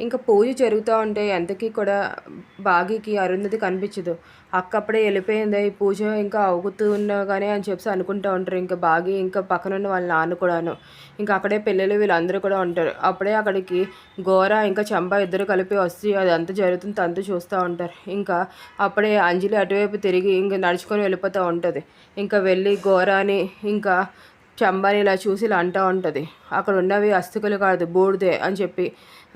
ఇంకా పూజ జరుగుతూ ఉంటే ఎంతకీ కూడా బాగీకి అరుంధతి కనిపించదు. అక్క అప్పుడే వెళ్ళిపోయింది. ఈ పూజ ఇంకా అవుతూ కానీ అని చెప్పి అనుకుంటూ ఉంటారు. ఇంకా బాగి ఇంకా పక్కన ఉన్న వాళ్ళ నాన్న కూడాను. ఇంకా అక్కడే పిల్లలు వీళ్ళందరూ కూడా ఉంటారు. అప్పుడే అక్కడికి గోర ఇంకా చంప ఇద్దరు కలిపి వస్తే అది అంత జరుగుతుంది అంత చూస్తూ ఉంటారు. ఇంకా అప్పుడే అంజలి అటువైపు తిరిగి ఇంకా నడుచుకొని వెళ్ళిపోతూ ఉంటుంది. ఇంకా వెళ్ళి గోరాని ఇంకా చంబాని ఇలా చూసి ఇలా అంటూ ఉంటుంది. అక్కడ ఉన్నవి అస్థికలు కాదు బూడిదే అని చెప్పి.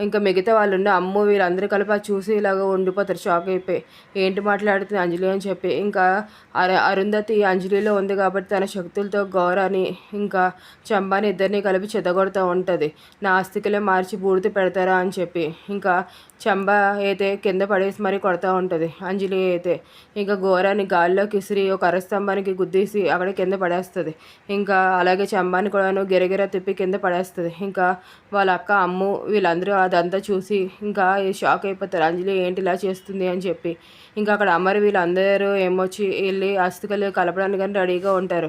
ఇంకా మిగతా వాళ్ళు ఉన్న అమ్ము వీళ్ళందరూ కలిపి అది చూసి ఇలాగ ఉండిపోతారు షాక్ అయిపోయి. ఏంటి మాట్లాడుతుంది అంజలి అని చెప్పి. ఇంకా అరుంధతి అంజలిలో ఉంది కాబట్టి తన శక్తులతో గౌరాని ఇంకా చంబాని ఇద్దరిని కలిపి చెదగొడుతూ ఉంటుంది. నా ఆస్తికలే మార్చి బూడిద పెడతారా అని చెప్పి. ఇంకా చంబ అయితే కింద పడేసి మరీ కొడతా ఉంటుంది అంజలి అయితే. ఇంకా ఘోరాన్ని గాల్లోకి ఇసిరి ఒక అరస్తంభానికి గుద్దేసి అక్కడ కింద పడేస్తుంది. ఇంకా అలాగే చంబాని కూడాను గిరగిర తిప్పి కింద పడేస్తుంది. ఇంకా వాళ్ళ అక్క అమ్ము వీళ్ళందరూ అదంతా చూసి ఇంకా షాక్ అయిపోతారు. అంజలి ఏంటి ఇలా చేస్తుంది అని చెప్పి. ఇంకా అక్కడ అమ్మరు వీళ్ళందరూ ఏమొచ్చి వెళ్ళి అస్థికలు కలపడానికి కానీ రెడీగా ఉంటారు.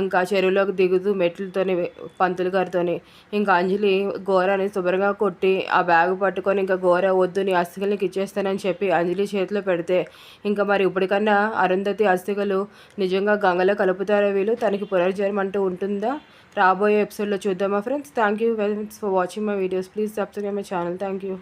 ఇంకా చెరువులోకి దిగుతూ మెట్లతోని పంతులు గారితోని ఇంకా అంజలి గోరని శుభ్రంగా కొట్టి ఆ బ్యాగ్ పట్టుకొని ఇంకా ఘోర వద్దు నీ అస్థికలకి ఇచ్చేస్తానని చెప్పి అంజలి చేతిలో పెడితే ఇంకా మరి ఇప్పటికన్నా అరుంధతి అస్థికలు నిజంగా గంగలో కలుపుతారో వీళ్ళు? తనకి పునర్జన్మ అంటూ ఉంటుంది? రాబోయే ఎపిసోడ్లో చూద్దామా friends. Thank you very much for watching my videos please subscribe my channel thank you